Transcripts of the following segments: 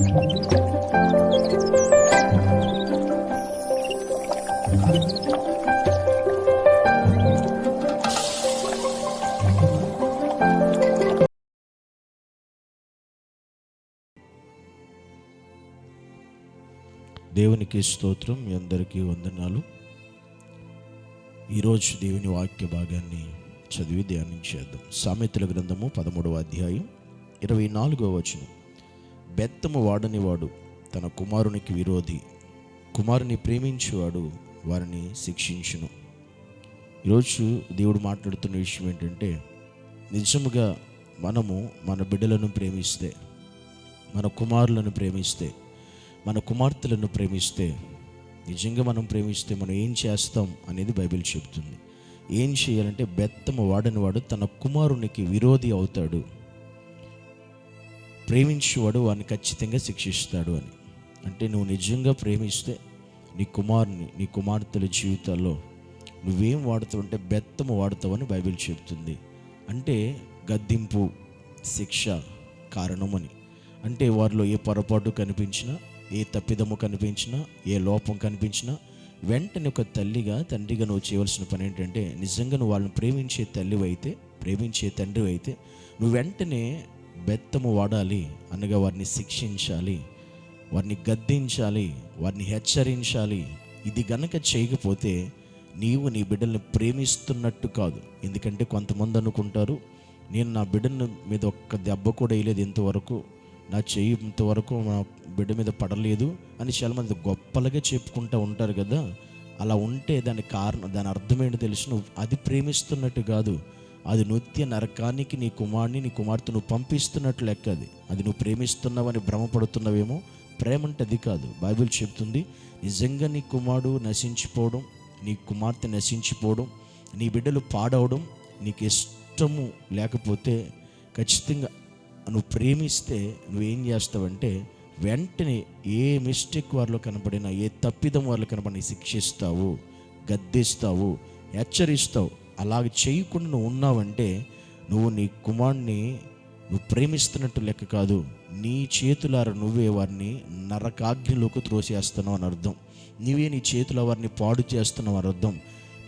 దేవునికి స్తోత్రం మీ అందరికీ వందనాలు. ఈరోజు దేవుని వాక్య భాగాన్ని చదివి ధ్యానం చేద్దాం సామెతల గ్రంథము పదమూడవ అధ్యాయం ఇరవై నాలుగవ వచనం. బెత్తము వాడనివాడు తన కుమారునికి విరోధి. కుమారుని ప్రేమించేవాడు వారిని శిక్షించును. ఈరోజు దేవుడు మాట్లాడుతున్న విషయం ఏంటంటే నిజముగా మనము మన బిడ్డలను ప్రేమిస్తే మన కుమారులను ప్రేమిస్తే మన కుమార్తెలను ప్రేమిస్తే నిజంగా మనం ప్రేమిస్తే మనం ఏం చేస్తాం అనేది బైబిల్ చెబుతుంది. ఏం చేయాలంటే బెత్తము వాడని వాడు తన కుమారునికి విరోధి అవుతాడు. ప్రేమించేవాడు వాడిని ఖచ్చితంగా శిక్షిస్తాడు అని. అంటే నువ్వు నిజంగా ప్రేమిస్తే నీ కుమారుని నీ కుమార్తెల జీవితాల్లో నువ్వేం వాడుతావు అంటే బెత్తము వాడుతావని బైబిల్ చెప్తుంది. అంటే గద్దింపు శిక్ష కారణమని. అంటే వారిలో ఏ పొరపాటు కనిపించినా ఏ తప్పిదము కనిపించినా ఏ లోపం కనిపించినా వెంటనే ఒక తల్లిగా తండ్రిగా నువ్వు చేయవలసిన పని ఏంటంటే నిజంగా నువ్వు వాళ్ళని ప్రేమించే తల్లివైతే అయితే ప్రేమించే తండ్రి అయితే నువ్వు వెంటనే బెత్తము వాడాలి అనగా వారిని శిక్షించాలి వారిని గద్దించాలి వారిని హెచ్చరించాలి. ఇది గనక చేయకపోతే నీవు నీ బిడ్డల్ని ప్రేమిస్తున్నట్టు కాదు. ఎందుకంటే కొంతమంది అనుకుంటారు నేను నా బిడ్డను మీద ఒక్క దెబ్బ కూడా వేయలేదు ఇంతవరకు నా చేయి ఇంతవరకు నా బిడ్డ మీద పడలేదు అని చాలామంది గొప్పలుగా చెప్పుకుంటూ ఉంటారు కదా. అలా ఉంటే దాని కారణం దాని అర్థం ఏంటో తెలుసు. నువ్వు అది ప్రేమిస్తున్నట్టు కాదు. అది నృత్య నరకానికి నీ కుమారుని నీ కుమార్తె నువ్వు లెక్క అది. అది నువ్వు ప్రేమిస్తున్నావని భ్రమపడుతున్నావేమో? ప్రేమ అంటే అది కాదు. బైబిల్ చెప్తుంది నిజంగా నీ కుమారుడు నశించిపోవడం నీ కుమార్తె నశించిపోవడం నీ బిడ్డలు పాడవడం నీకు ఇష్టము లేకపోతే ఖచ్చితంగా నువ్వు ప్రేమిస్తే నువ్వేం చేస్తావంటే వెంటనే ఏ మిస్టేక్ వారిలో కనపడినా ఏ తప్పిదం వారిలో కనపడినా శిక్షిస్తావు గద్దిస్తావు హెచ్చరిస్తావు. అలాగ చేయకుండా నువ్వు ఉన్నావంటే నువ్వు నీ కుమారుణ్ణి నువ్వు ప్రేమిస్తున్నట్టు లెక్క కాదు. నీ చేతులార నువ్వే వారిని నరకాగ్నిలోకి త్రోసేస్తున్నావు అని అర్థం. నీవే నీ చేతుల వారిని పాడు చేస్తున్నావు అని అర్థం.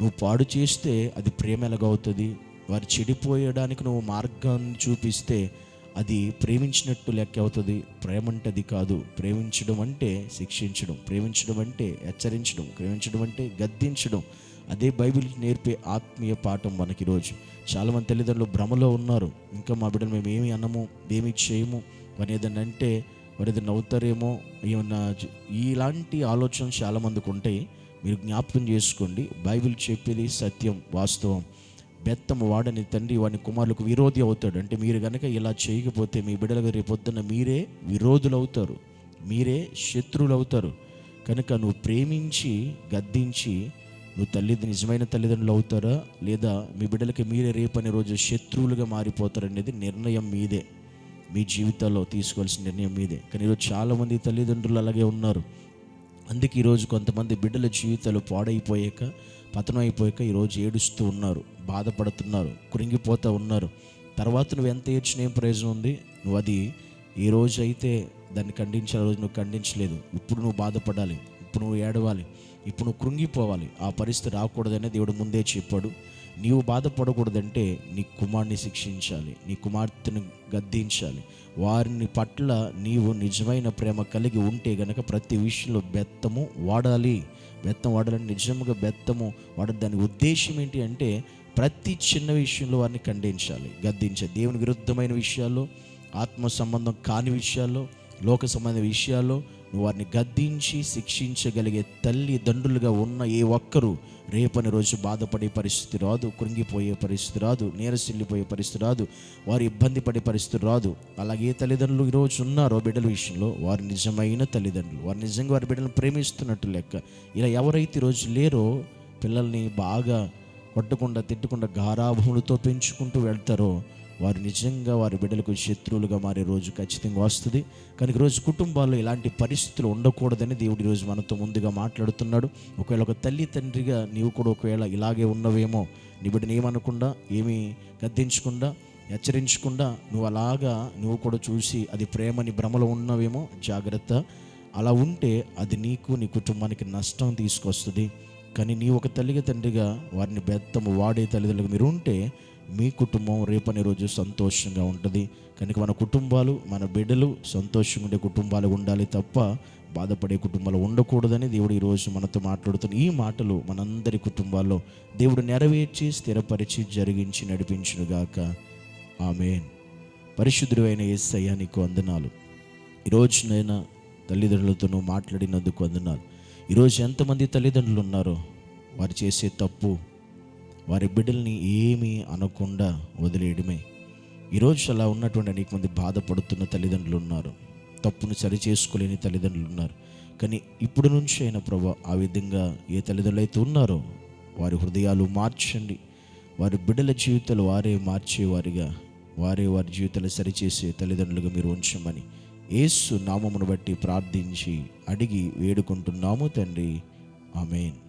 నువ్వు పాడు చేస్తే అది ప్రేమ ఎలాగవుతుంది వారు చెడిపోయడానికి నువ్వు మార్గాన్ని చూపిస్తే అది ప్రేమించినట్టు లెక్క అవుతుంది. ప్రేమ అంటే అది కాదు. ప్రేమించడం అంటే శిక్షించడం. ప్రేమించడం అంటే హెచ్చరించడం. ప్రేమించడం అంటే గద్దించడం. అదే బైబిల్ నేర్పే ఆత్మీయ పాఠం మనకి ఈరోజు. చాలామంది తల్లిదండ్రులు భ్రమలో ఉన్నారు. ఇంకా మా బిడ్డలు మేము ఏమి అనము ఏమి చేయము వారు ఏదైనా అంటే వారు ఏదైనా అవుతారేమో ఏమన్నా ఇలాంటి ఆలోచనలు చాలామందికి ఉంటాయి. మీరు జ్ఞాపకం చేసుకోండి. బైబిల్ చెప్పేది సత్యం వాస్తవం. బెత్తం వాడని తండ్రి వాని కుమారులకు విరోధి అవుతాడు. అంటే మీరు కనుక ఇలా చేయకపోతే మీ బిడ్డలకు రేపొద్దున మీరే విరోధులు అవుతారు మీరే శత్రువులు అవుతారు కనుక నువ్వు ప్రేమించి గద్దించి నువ్వు తల్లిది నిజమైన తల్లిదండ్రులు అవుతారా? లేదా మీ బిడ్డలకి మీరే రేపని రోజు శత్రువులుగా మారిపోతారనేది నిర్ణయం మీదే. మీ జీవితాల్లో తీసుకోవాల్సిన నిర్ణయం మీదే. కానీ ఈరోజు చాలామంది తల్లిదండ్రులు అలాగే ఉన్నారు. అందుకే ఈరోజు కొంతమంది బిడ్డల జీవితాలు పాడైపోయాక పతనం అయిపోయాక ఈరోజు ఏడుస్తూ ఉన్నారు బాధపడుతున్నారు కురింగిపోతూ ఉన్నారు. తర్వాత నువ్వు ఎంత ఏడ్చిన ఏం ప్రయోజనం ఉంది? నువ్వు అది ఏ రోజు అయితే దాన్ని ఖండించిన రోజు నువ్వు ఖండించలేదు. ఇప్పుడు నువ్వు బాధపడాలి. ఇప్పుడు నువ్వు ఏడవాలి. ఇప్పుడు నువ్వు కృంగిపోవాలి. ఆ పరిస్థితి రాకూడదనే దేవుడు ముందే చెప్పాడు. నీవు బాధపడకూడదంటే నీ కుమారుని శిక్షించాలి. నీ కుమార్తెను గద్దించాలి. వారిని పట్ల నీవు నిజమైన ప్రేమ కలిగి ఉంటే గనక ప్రతి విషయంలో బెత్తము వాడాలి. బెత్తం వాడాలని నిజంగా బెత్తము వాడ దాని ఉద్దేశం ఏంటి అంటే ప్రతి చిన్న విషయంలో వారిని ఖండించాలి. గద్దించాలి దేవుని విరుద్ధమైన విషయాల్లో ఆత్మ సంబంధం కాని విషయాల్లో లోక సంబంధ విషయాల్లో వారిని గద్దించి శిక్షించగలిగే తల్లి దండ్రులుగా ఉన్న ఏ ఒక్కరూ రేపని రోజు బాధపడే పరిస్థితి రాదు కృంగిపోయే పరిస్థితి రాదు నీరసిల్లిపోయే పరిస్థితి రాదు వారు ఇబ్బంది పడే పరిస్థితి రాదు. అలాగే ఏ తల్లిదండ్రులు ఈరోజు ఉన్నారో బిడ్డల విషయంలో. వారు నిజమైన తల్లిదండ్రులు. వారు నిజంగా వారి బిడ్డలను ప్రేమిస్తున్నట్టు లెక్క. ఇలా ఎవరైతే ఈరోజు లేరో పిల్లల్ని బాగా కొట్టకుండా తిట్టకుండా గారాభములతో పెంచుకుంటూ వెళ్తారో వారు నిజంగా వారి బిడ్డలకు శత్రువులుగా మారే రోజు ఖచ్చితంగా వస్తుంది. కానీ రోజు కుటుంబాల్లో ఇలాంటి పరిస్థితులు ఉండకూడదని దేవుడు ఈరోజు మనతో ముందుగా మాట్లాడుతున్నాడు. ఒకవేళ ఒక తల్లి తండ్రిగా నీవు కూడా ఒకవేళ ఇలాగే ఉన్నవేమో నీ బిడ్డని ఏమనకుండా ఏమీ గద్దించకుండా హెచ్చరించకుండా నువ్వు అలాగా నువ్వు కూడా చూసి అది ప్రేమని భ్రమలో ఉన్నవేమో జాగ్రత్త. అలా ఉంటే అది నీకు నీ కుటుంబానికి నష్టం తీసుకొస్తుంది. కానీ నీ ఒక తల్లిగా తండ్రిగా వారిని బెత్తము వాడే తల్లిదండ్రులకు మీరు ఉంటే మీ కుటుంబం రేపనే రోజు సంతోషంగా ఉంటుంది. కనుక మన కుటుంబాలు మన బిడ్డలు సంతోషంగా ఉండే కుటుంబాలు ఉండాలి తప్ప బాధపడే కుటుంబాలు ఉండకూడదని దేవుడు ఈరోజు మనతో మాట్లాడుతున్న ఈ మాటలు మనందరి కుటుంబాల్లో దేవుడు నెరవేర్చి స్థిరపరిచి జరిగించి నడిపించునుగాక ఆమెన్. పరిశుద్ధుడు అయిన ఏసయ్య నీకు అందనాలు ఈరోజు నేను తల్లిదండ్రులతో మాట్లాడినందుకు అందనాలు ఈరోజు ఎంతమంది తల్లిదండ్రులు ఉన్నారో వారు చేసే తప్పు వారి బిడ్డల్ని ఏమీ అనకుండా వదిలేయడమే. ఈరోజు అలా ఉన్నటువంటి అనేక మంది బాధపడుతున్న తల్లిదండ్రులు ఉన్నారు. తప్పును సరి చేసుకోలేని తల్లిదండ్రులు ఉన్నారు. కానీ ఇప్పుడు నుంచి అయినా ప్రభా ఆ విధంగా ఏ తల్లిదండ్రులు అయితే ఉన్నారో వారి హృదయాలు మార్చండి. వారి బిడ్డల జీవితాలు వారే మార్చేవారిగా వారే వారి జీవితాలు సరిచేసే తల్లిదండ్రులుగా మీరు ఉంచమని ఏసు నామమును బట్టి ప్రార్థించి అడిగి వేడుకుంటున్నాము తండ్రి. ఆమెన్.